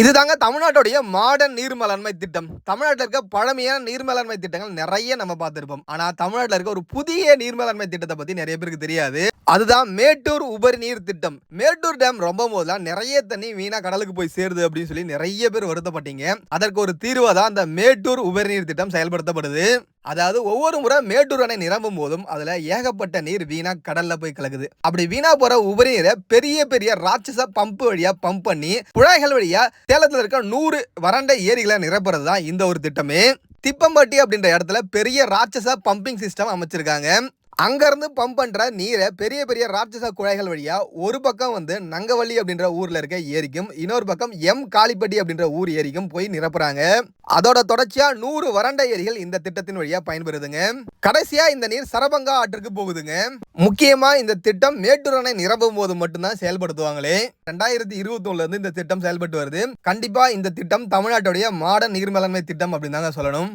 இது தாங்க தமிழ்நாட்டுடைய மாடர்ன் நீர் மேலாண்மை திட்டம். தமிழ்நாட்டில் இருக்க பழமையான நீர் மேலாண்மை திட்டங்கள் நிறைய நம்ம பார்த்துருப்போம். ஆனால் தமிழ்நாட்டில் இருக்க ஒரு புதிய நீர் மேலாண்மை திட்டத்தை பற்றி நிறைய பேருக்கு தெரியாது. அதுதான் மேட்டூர் உபரி நீர் திட்டம். மேட்டூர் டேம் ரொம்ப போதெல்லாம் நிறைய தண்ணி வீணாக கடலுக்கு போய் சேருது அப்படின்னு சொல்லி நிறைய பேர் வருத்தப்பட்டீங்க. அதற்கு ஒரு தீர்வா தான் அந்த மேட்டூர் உபரி நீர் திட்டம் செயல்படுத்தப்படுது. அதாவது ஒவ்வொரு முறை மேட்டூர் அணை நிரம்பும் போதும் அதுல ஏகப்பட்ட நீர் வீணா கடல்ல போய் கலக்குது. அப்படி வீணா போற உபரி நீரை பெரிய பெரிய ராட்சச பம்பு வழியா பம்ப் பண்ணி குழாய்கள் வழியா சேலத்துல இருக்க நூறு வறண்ட ஏரிகளை நிரப்புறது தான் இந்த ஒரு திட்டமே. திப்பம்பட்டி அப்படின்ற இடத்துல பெரிய ராட்சச பம்பிங் சிஸ்டம் அமைச்சிருக்காங்க. அங்கேருந்து பம்ப் பண்ணுற நீரை பெரிய பெரிய ராட்சச குழாய்கள் வழியாக ஒரு பக்கம் வந்து நங்கவள்ளி அப்படின்ற ஊரில் இருக்க ஏரிக்கும் இன்னொரு பக்கம் எம் காளிப்பட்டி அப்படின்ற ஊர் ஏரிக்கும் போய் நிரப்புறாங்க. அதோட தொடர்ச்சியாக நூறு வறண்ட ஏரிகள் இந்த திட்டத்தின் வழியாக பயன்பெறுதுங்க. கடைசியாக இந்த நீர் சரபங்கா ஆற்றுக்கு போகுதுங்க. முக்கியமாக இந்த திட்டம் மேட்டூர் அணை போது மட்டும்தான் செயல்படுத்துவாங்களே. ரெண்டாயிரத்தி இருபத்தி இந்த திட்டம் செயல்பட்டு வருது. கண்டிப்பாக இந்த திட்டம் தமிழ்நாட்டுடைய மாடர்ன் நீர் மேலாண்மை திட்டம் அப்படின்னு தாங்க சொல்லணும்.